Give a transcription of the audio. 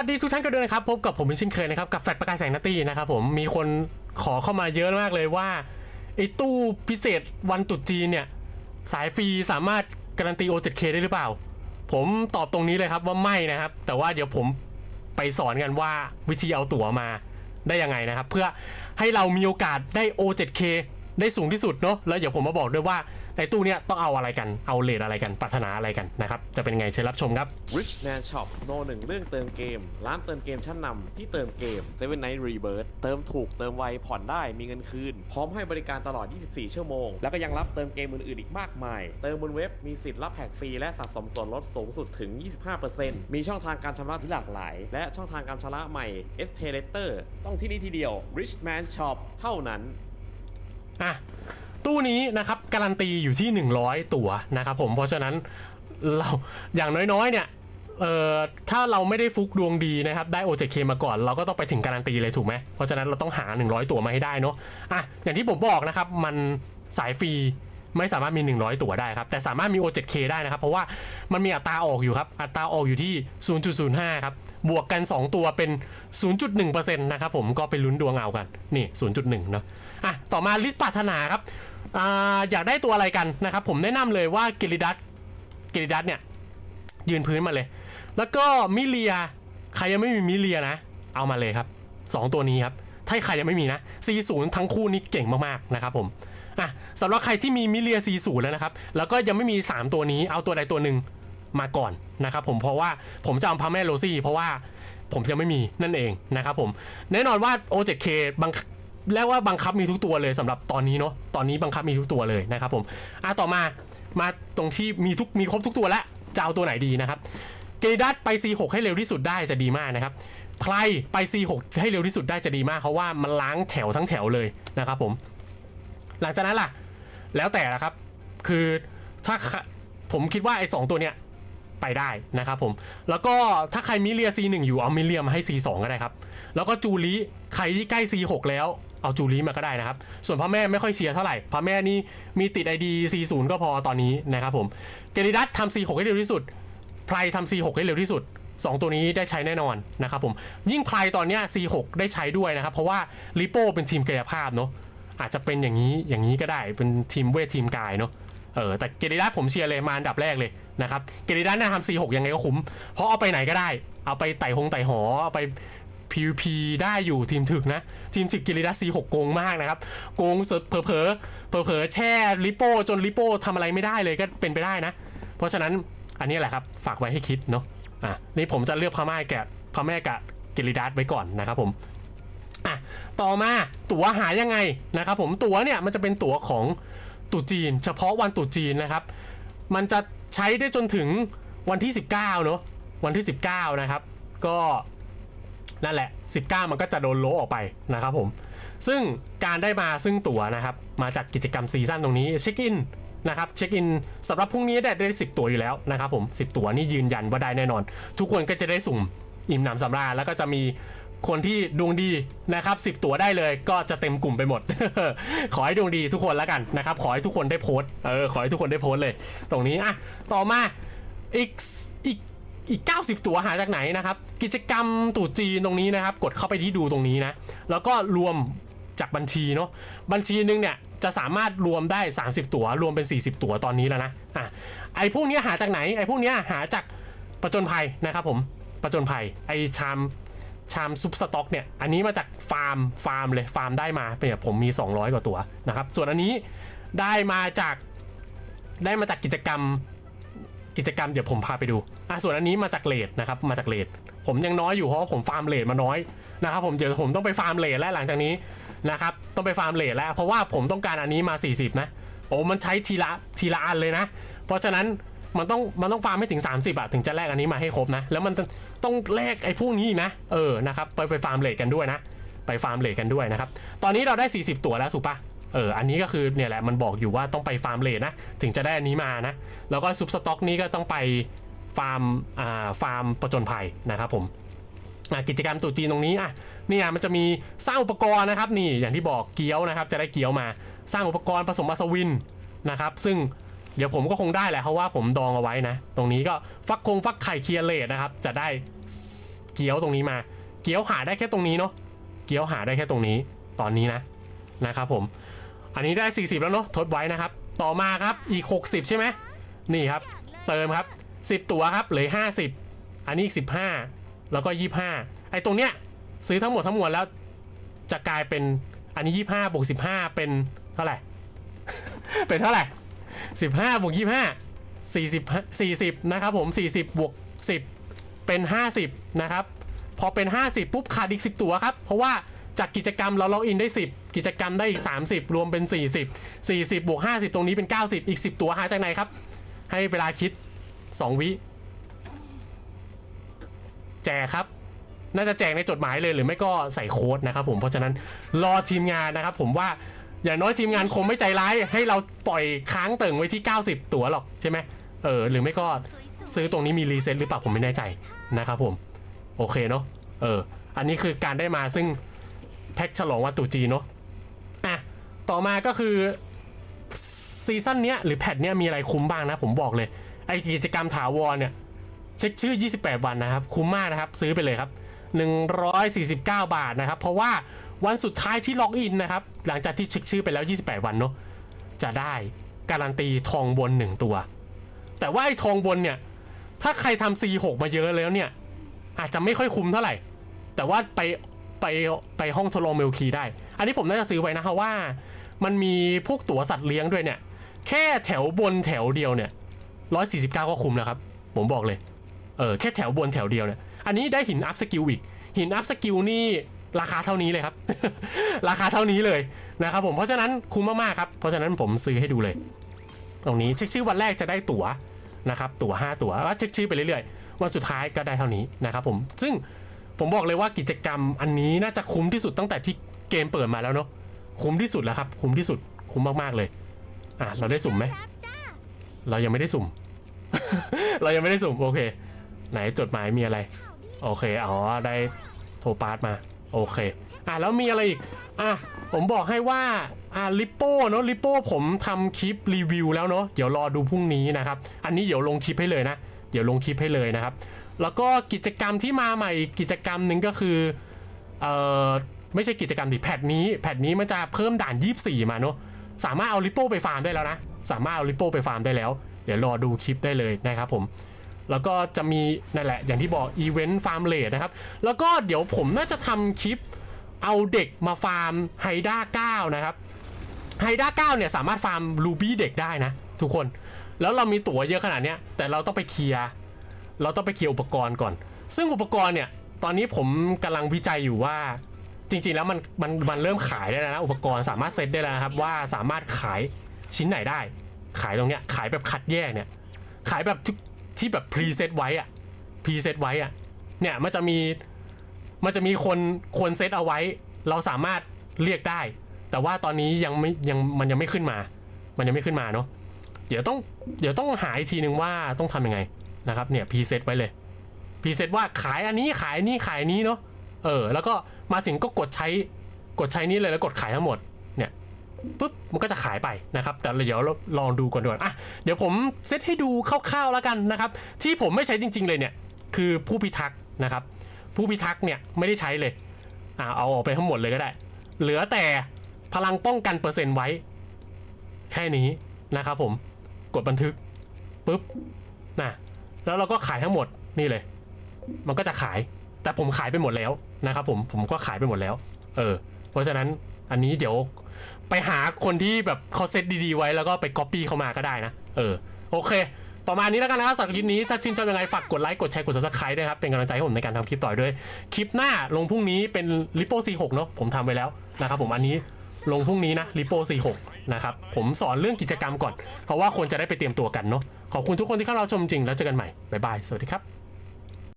สวัสดีทุกท่านกันด้วยนะครับพบกับผมเป็นเช่นเคยนะครับกับแฟลชประกายแสงนัตตี้นะครับผมมีคนขอเข้ามาเยอะมากเลยว่าไอ้ตู้พิเศษวันตรุษจีนเนี่ยสายฟรีสามารถการันตี O7K ได้หรือเปล่า ผมตอบตรงนี้เลยครับว่าไม่นะครับ แต่ว่าเดี๋ยวผมไปสอนกันว่าวิธีเอาตั๋วมาได้ยังไงนะครับ เพื่อให้เรามีโอกาสได้ O7K ได้สูงที่สุดเนาะแล้วเดี๋ยวผมมาบอกด้วยว่า ในตู้เนี่ยต้องเอาอะไรกันเอาเลทอะไรกันปรารถนาอะไรกันนะครับจะเป็นไงเชิญรับชมครับ Rich Man Shop โนหนึ่งเรื่องเติมเกม ร้านเติมเกมชั้นนำที่เติมเกม Seven Night Rebirth เติมถูกเติมไวผ่อนได้มีเงินคืน พร้อมให้บริการตลอด 24 ชั่วโมง แล้วก็ยังรับเติมเกมอื่นๆอีกมากมาย เติมบนเว็บมีสิทธิ์รับแพ็กฟรีและสะสมส่วนลดสูงสุดถึง 25%มีช่องทางการชำระที่หลากหลาย และช่องทางการชำระใหม่ S Pay Later ต้องที่นี่ทีเดียว Rich Man Shop เท่านั้นอะ ตู้นี้นะครับการันตีอยู่ที่ 100 ตัวนะครับผมเพราะฉะนั้นเราอย่างน้อยๆเนี่ยเอ่อถ้าเราไม่ได้ฟุกดวงดีนะครับได้ OJK มาก่อน เราก็ต้องไปถึงการันตีเลยถูกไหมเพราะฉะนั้นเราต้องหา 100 ตัวมาให้ได้เนาะอะอย่างที่ผมบอกนะครับมันสายฟรี ไม่สามารถมี 100 ตั๋วได้ครับ แต่สามารถมี O7K ได้นะครับ เพราะว่ามันมีอัตราออกอยู่ครับ อัตราออกอยู่ที่ 0.05 ครับ บวกกัน 2 ตัวเป็น 0.1%นะครับผมก็ไปลุ้นดวงเอากัน นี่ 0.1 เนาะอะ ต่อมาลิสต์ปรารถนาครับออยากได้ตัวอะไรกันนะครับ ผมแนะนำเลยว่ากิริดัตกิริดัตเนี่ย ยืนพื้นมาเลย แล้วก็มิเลีย ใครยังไม่มีมิเลียนะ เอามาเลยครับ 2 ตัวนี้ครับถ้าใครยังไม่มีนะ C0 ทั้งคู่นี้เก่งมากๆนะครับผม อะสำหรับใครที่มีมิเลีย C0 แล้วนะครับ แล้วก็ยังไม่มี 3 ตัวนี้เอาตัวใดตัวหนึ่งมาก่อนนะครับผมเพราะว่าผมจะเอาพาแม่โรซี่ เพราะว่าผมยังไม่มีนั่นเองนะครับผมแน่นอนว่า O7K บังเรียกว่าบังคับมีทุกตัวเลยสำหรับตอนนี้เนาะตอนนี้บังคับมีทุกตัวเลยนะครับผมอะต่อมามาตรงที่มีทุกมีครบทุกตัวแล้วจะเอาตัวไหนดีนะครับเกริดัสไป C6 ให้เร็วที่สุดได้จะดีมากนะครับไพรไป C6 ให้เร็วที่สุดได้จะดีมากเพราะว่ามันล้างแถวทั้งแถวเลยนะครับผม หลังจากนั้นล่ะ แล้วแต่ละครับ คือถ้าผมคิดว่าไอ้สองตัวเนี้ยไปได้นะครับผม แล้วก็ถ้าใครมิเลีย C1 อยู่เอามิเลียมาให้ C2 ก็ได้ครับ แล้วก็จูริใครที่ใกล้ C6 แล้วเอาจูริมาก็ได้นะครับ ส่วนพ่อแม่ไม่ค่อยเชียร์เท่าไหร่พ่อแม่นี่มีติด ID C0 ก็พอตอนนี้นะครับผม เกริดัสทำ C6 ให้เร็วที่สุด ไพรทำ C6 ให้เร็วที่สุด 2 ตัวนี้ได้ใช้แน่นอนนะครับผม ยิ่งไพรตอนเนี้ย C6 ได้ใช้ด้วยนะครับ เพราะว่าลิโป้เป็นทีมกายภาพเนาะ อาจจะเป็นอย่างนี้อย่างนี้ก็ได้เป็นทีมเวททีมกายเนาะเออแต่เกริดัสผมเชียร์เลยมาอันดับแรกเลยนะครับเกริดัสน่าทำ C6 ยังไงก็คุ้ม เพราะเอาไปไหนก็ได้ เอาไปไต่หงไต่หอเอาไป PVP ได้อยู่ทีมถึกนะ ทีมถึกกิริดัส C6 โกงมากนะครับ โกงเผลอเผลอเผลอเผลอแช่ลิโป้จนลิโป้ทำอะไรไม่ได้เลยก็เป็นไปได้นะ เพราะฉะนั้นอันนี้แหละครับ ฝากไว้ให้คิดเนาะอะนี่ผมจะเลือกพม่าแกะพม่ากับกิริดัสไว้ก่อนนะครับผม อะต่อมาตั๋วหายังไงนะครับผมตั๋วเนี่ยมันจะเป็นตั๋วของตู่จีน เฉพาะวันตู่จีนนะครับ มันจะใช้ได้จนถึงวันที่ 19เนาะวันที่ 19 นะครับ ก็นั่นแหละ 19 มันก็จะโดนโลออกไปนะครับผม ซึ่งการได้มาซึ่งตั๋วนะครับ มาจากกิจกรรมซีซั่นตรงนี้เช็คอินนะครับเช็คอินสำหรับพรุ่งนี้ได้ได้ 10 ตั๋วอยู่แล้วนะครับผม 10 ตั๋วนี่ยืนยันว่าได้แน่นอน ทุกคนก็จะได้สุ่มอิ่มหนำสำราญแล้วก็จะมี คนที่ดวงดีนะครับ10ตั๋วได้เลยก็จะเต็มกลุ่มไปหมด ขอให้ดวงดีทุกคนแล้วกันนะครับ ขอให้ทุกคนได้โพสเออขอให้ทุกคนได้โพสเลย ตรงนี้อะต่อมาอีกอีกอีก 90 ตั๋วหาจากไหนนะครับ กิจกรรมตู่จีนตรงนี้นะครับ กดเข้าไปที่ดูตรงนี้นะ แล้วก็รวมจากบัญชีเนาะบัญชีหนึงเนี่ยจะสามารถรวมได้ 30 ตั๋วรวมเป็น 40 ตั๋วตอนนี้แล้วนะอะไอ้พวกนี้หาจากไหนไอ้พวกนี้หาจากประจนภัยนะครับผมประจนภัยไอ้ชาม ชามซุปสต็อกเนี่ย อันนี้มาจากฟาร์มฟาร์มเลยฟาร์มได้มาเนี่ยผมมี 200 กว่าตัวนะครับ ส่วนอันนี้ได้มาจากได้มาจากกิจกรรมกิจกรรมเดี๋ยวผมพาไปดูอะส่วนอันนี้มาจากเลดนะครับมาจากเลดผมยังน้อยอยู่เพราะผมฟาร์มเลดมาน้อยนะครับผมเดี๋ยวผมต้องไปฟาร์มเลดแล้วหลังจากนี้นะครับต้องไปฟาร์มเลดแล้ว เพราะว่าผมต้องการอันนี้มา 40 นะโอ้มันใช้ทีละทีละอันเลยนะ เพราะฉะนั้น มันต้องมันต้องฟาร์มให้ถึง 30อะถึงจะแลกอันนี้มาให้ครบนะ แล้วมันต้องแลกไอ้พวกนี้นะ เออนะครับไปไปฟาร์มเลดกันด้วยนะ ไปฟาร์มเลดกันด้วยนะครับ ตอนนี้เราได้ 40 ตัวแล้วถูกปะเออ อันนี้ก็คือเนี่ยแหละมันบอกอยู่ว่าต้องไปฟาร์มเลดนะ ถึงจะได้อันนี้มานะ แล้วก็ซุปสต็อกนี้ก็ต้องไปฟาร์มอ่าฟาร์มประจนภัยนะครับผมอะกิจกรรมตรุ๊จีนตรงนี้อะเนี่ยมันจะมีสร้างอุปกรณ์นะครับนี่อย่างที่บอกเกี๊ยวนะครับจะได้เกี๊ยวมา สร้างอุปกรณ์ผสมอัศวินนะครับซึ่ง ดี๋ยวผมก็คงได้แหละเพราะว่าผมดองเอาไว้นะ ตรงนี้ก็ฟักคงฟักไข่เคียร์เลดนะครับ จะได้เกี๊ยวตรงนี้มา เกี๊ยวหาได้แค่ตรงนี้เนาะ เกี๊ยวหาได้แค่ตรงนี้ ตอนนี้นะนะครับผม อันนี้ได้ 40 แล้วเนาะ ทดไว้นะครับ ต่อมาครับ อีก 60 ใช่ไหม นี่ครับ เติมครับ 10 ตัวครับ เหลือ 50 อันนี้อีก 15 แล้วก็ 25 ไอ้ตรงเนี้ยซื้อทั้งหมดทั้งมวลแล้วจะกลายเป็นอันนี้ 25บวก15 เป็นเท่าไหร่ เป็นเท่าไหร่ 15บวก25 40 40 นะครับผม 40 บวก 10 เป็น 50 นะครับ พอเป็น 50 ปุ๊บขาดอีก 10 ตัวครับ เพราะว่าจากกิจกรรมเราล็อกอินได้ 10 กิจกรรมได้อีก 30 รวมเป็น 40 40 บวก 50 ตรงนี้เป็น 90 อีก 10 ตัวหาจากไหนครับ ให้เวลาคิด 2 วิ แจกครับน่าจะแจกในจดหมายเลยหรือไม่ก็ใส่โค้ดนะครับผมเพราะฉะนั้นรอทีมงานนะครับผมว่า อย่างน้อยทีมงานคงไม่ใจร้าย ให้เราปล่อยค้างเติ่งไว้ที่ 90 ตั๋วหรอกใช่ไหมเออหรือไม่ก็ซื้อตรงนี้มีรีเซ็ตหรือเปล่าผมไม่แน่ใจนะครับผม โอเคเนาะเออ อันนี้คือการได้มาซึ่งแพ็กฉลองวันตุจีเนาะอะต่อมาก็คือซีซั่นเนี้ยหรือแพทเนี้ยมีอะไรคุ้มบ้างนะผมบอกเลย ไอกิจกรรมถาวรเนี่ยเช็คชื่อ 28 วันนะครับ คุ้มมากนะครับ ซื้อไปเลยครับ 149 บาทนะครับ เพราะว่า วันสุดท้ายที่ล็อกอินนะครับ หลังจากที่เช็คชื่อไปแล้ว 28 วันเนาะจะได้การันตีทองบน 1 ตัว แต่ว่าไอ้ทองบนเนี่ย ถ้าใครทำ C6 มาเยอะแล้วเนี่ย อาจจะไม่ค่อยคุ้มเท่าไหร่ แต่ว่าไปไปไปห้องทดลองเมลคีได้ อันนี้ผมน่าจะซื้อไว้นะเพราะว่ามันมีพวกตั๋วสัตว์เลี้ยงด้วยเนี่ย แค่แถวบนแถวเดียวเนี่ย149ก็คุ้มแล้วครับ ผมบอกเลย เออแค่แถวบนแถวเดียวเนี่ย อันนี้ได้หินอัพสกิลอีก หินอัพสกิลนี่ ราคาเท่านี้เลยครับ ราคาเท่านี้เลยนะครับผมเพราะฉะนั้นคุ้มมากๆครับเพราะฉะนั้นผมซื้อให้ดูเลย ตรงนี้เช็คชื่อวันแรกจะได้ตั๋วนะครับตั๋ว 5 ตั๋วแล้วเช็คชื่อไปเรื่อยๆ วันสุดท้ายก็ได้เท่านี้นะครับผมซึ่งผมบอกเลยว่ากิจกรรมอันนี้น่าจะคุ้มที่สุดตั้งแต่ที่เกมเปิดมาแล้วเนาะคุ้มที่สุดแล้วครับ คุ้มที่สุดคุ้มมากๆเลยอะเราได้สุ่มไหมเรายังไม่ได้สุ่ม เรายังไม่ได้สุ่มโอเค ไหนจดหมายมีอะไร โอเคอ๋อได้โทรปาสมา โอเค อะแล้วมีอะไรอีก อะผมบอกให้ว่า อะลิปโป้เนาะลิปโป้ผมทำคลิปรีวิวแล้วเนาะเดี๋ยวรอดูพรุ่งนี้นะครับ อันนี้เดี๋ยวลงคลิปให้เลยนะ เดี๋ยวลงคลิปให้เลยนะครับ แล้วก็กิจกรรมที่มาใหม่กกิจกรรมหนึ่งก็คือ เอ่อ ไม่ใช่กิจกรรมดิแพทนี้แพทนี้มันจะเพิ่มด่าน 24 มาเนาะสามารถเอาลิปโป้ไปฟาร์มได้แล้วนะ สามารถเอาลิปโป้ไปฟาร์มได้แล้ว เดี๋ยวรอดูคลิปได้เลยนะครับผม แล้วก็จะมีนั่นแหละอย่างที่บอกอีเวนต์ฟาร์มเลดนะครับ แล้วก็เดี๋ยวผมน่าจะทำคลิปเอาเด็กมาฟาร์มไฮด้า9นะครับไฮด้า9เนี่ยสามารถฟาร์มรูบี้เด็กได้นะ ทุกคนแล้วเรามีตั๋วเยอะขนาดเนี้ยแต่เราต้องไปเคลียร์เราต้องไปเคลียร์อุปกรณ์ก่อน ซึ่งอุปกรณ์เนี่ยตอนนี้ผมกำลังวิจัยอยู่ว่าจริงๆแล้วมันมันมันเริ่มขายได้แล้วนะอุปกรณ์สามารถเซตได้แล้วนะครับว่าสามารถขายชิ้นไหนได้ ขายตรงเนี้ยขายแบบคัดแยกเนี่ยขายแบบ ที่แบบพรีเซตไว้อะพรีเซตไว้อะเนี่ยมันจะมีมันจะมีคนคนเซตเอาไว้ เราสามารถเรียกได้ แต่ว่าตอนนี้ยังไม่ยังมันยังไม่ขึ้นมา มันยังไม่ขึ้นมาเนาะเดี๋ยวต้องเดี๋ยวต้องหาอีกทีหนึ่งว่าต้องทำยังไงนะครับเนี่ยพรีเซตไว้เลยพรีเซตว่าขายอันนี้ขายอันนี้ขายนี้เนาะเออแล้วก็มาถึงก็กดใช้กดใช้นี้เลยแล้วกดขายทั้งหมด มันก็จะขายไปนะครับ แต่เดี๋ยวลองดูก่อนดีกว่าอะเดี๋ยวผมเซตให้ดูคร่าวๆแล้วกันนะครับ ที่ผมไม่ใช้จริง ๆเลยเนี่ยคือผู้พิทักษ์นะครับ ผู้พิทักษ์เนี่ยไม่ได้ใช้เลยอ่าเอาออกไปทั้งหมดเลยก็ได้ เหลือแต่พลังป้องกันเปอร์เซ็นต์ไว้ แค่นี้นะครับผมกดบันทึกปุ๊บนะแล้วเราก็ขายทั้งหมดนี่เลย มันก็จะขายแต่ผมขายไปหมดแล้วนะครับผมผมก็ขายไปหมดแล้ว เออ เพราะฉะนั้น อันนี้เดี๋ยวไปหาคนที่แบบเขาเซตดีๆไว้แล้วก็ไปก๊อปปี้เขามาก็ได้นะ เออ โอเค ประมาณนี้แล้วกันนะครับสำหรับคลิปนี้ถ้าชื่นชอบยังไงฝากกดไลค์กดแชร์กด subscribe ด้วยครับ เป็นกำลังใจให้ผมในการทำคลิปต่อด้วย คลิปหน้าลงพรุ่งนี้เป็น Lipo C6 เนาะผมทำไปแล้วนะครับผมอันนี้ลงพรุ่งนี้นะ Lipo C6 นะครับผมสอนเรื่องกิจกรรมก่อน เพราะว่าคนจะได้ไปเตรียมตัวกันเนาะขอบคุณทุกคนที่เข้าเราชมจริงแล้วเจอกันใหม่บ๊ายบายสวัสดีครับ